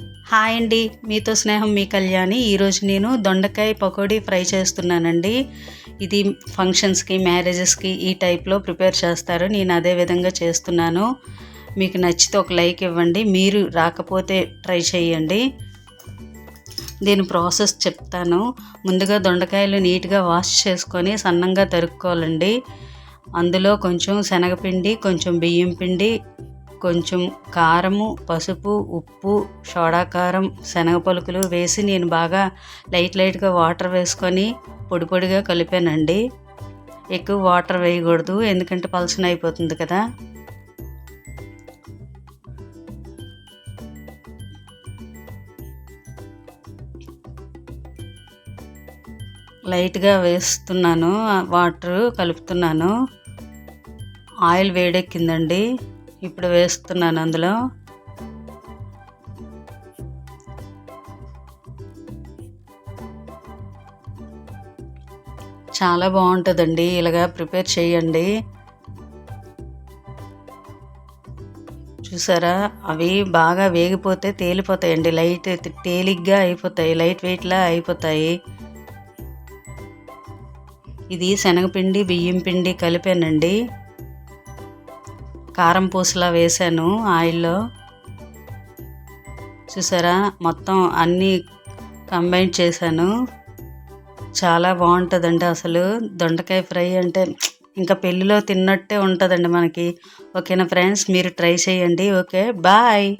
Hi అండి. మీతో స్నేహం మీ కళ్యాణి. ఈరోజు నేను దొండకాయ పకోడీ ఫ్రై చేస్తున్నానండి. ఇది ఫంక్షన్స్కి మ్యారేజెస్కి ఈ టైప్లో ప్రిపేర్ చేస్తారు. నేను అదే విధంగా చేస్తున్నాను. మీకు నచ్చితే ఒక లైక్ ఇవ్వండి. మీరు రాకపోతే ట్రై చేయండి. దీని ప్రాసెస్ చెప్తాను. ముందుగా దొండకాయలు నీట్గా వాష్ చేసుకొని సన్నంగా తరుక్కోవాలండి. అందులో కొంచెం శనగపిండి కొంచెం బియ్యం పిండి కొంచెం కారము పసుపు ఉప్పు సోడా కారం శనగ పలుకులు వేసి నేను బాగా లైట్ లైట్గా వాటర్ వేసుకొని పొడి పొడిగా కలిపానండి. ఎక్కువ వాటర్ వేయకూడదు ఎందుకంటే పలసన అయిపోతుంది కదా. లైట్గా వేస్తున్నాను వాటర్ కలుపుతున్నాను. ఆయిల్ వేడెక్కిందండి. ఇప్పుడు వేస్తున్నాను అందులో. చాలా బాగుంటుందండి. ఇలాగా ప్రిపేర్ చేయండి. చూసారా? అవి బాగా వేగిపోతే తేలిపోతాయండి. లైట్ తేలిగ్గా అయిపోతాయి. లైట్ వెయిట్లా అయిపోతాయి. ఇది శనగపిండి బియ్యం పిండి కలిపానండి. కారం పూసలా వేసాను ఆయిల్లో. చూసారా? మొత్తం అన్నీ కంబైన్ చేశాను. చాలా బాగుంటుందండి అసలు. దొండకాయ ఫ్రై అంటే ఇంకా పెళ్ళిలో తిన్నట్టే ఉంటుందండి మనకి. ఓకేనా ఫ్రెండ్స్? మీరు ట్రై చేయండి. ఓకే? బాయ్!